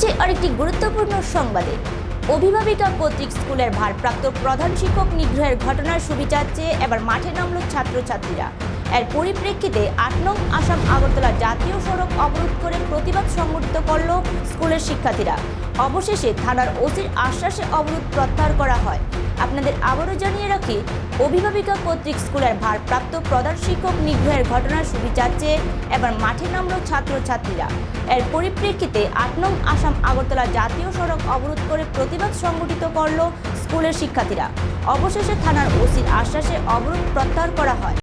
একটি গুরুত্বপূর্ণ সংবাদে। অভিভাবিকা কর্তৃক স্কুলের ভারপ্রাপ্ত প্রধান শিক্ষক নিগ্রহের ঘটনার সুবিচার চেয়ে এবার মাঠে নামল ছাত্রছাত্রীরা। এর পরিপ্রেক্ষিতে আট নং আসাম আগরতলা জাতীয় সড়ক অবরোধ করে প্রতিবাদ সংগঠিত করল স্কুলের শিক্ষার্থীরা। অবশেষে থানার ওসির আশ্বাসে অবরোধ প্রত্যাহার করা হয়। আপনাদের আবারও জানিয়ে রাখি, অভিভাবিকা কর্তৃক স্কুলের ভারপ্রাপ্ত প্রধান শিক্ষক নিগ্রহের ঘটনার সুবিচার চেয়ে এবার মাঠে নামল ছাত্রছাত্রীরা। এর পরিপ্রেক্ষিতে আট নং আসাম আগরতলা জাতীয় সড়ক অবরোধ করে প্রতিবাদ সংগঠিত করল স্কুলের শিক্ষার্থীরা। অবশেষে থানার ওসির আশ্বাসে অবরোধ প্রত্যাহার করা হয়।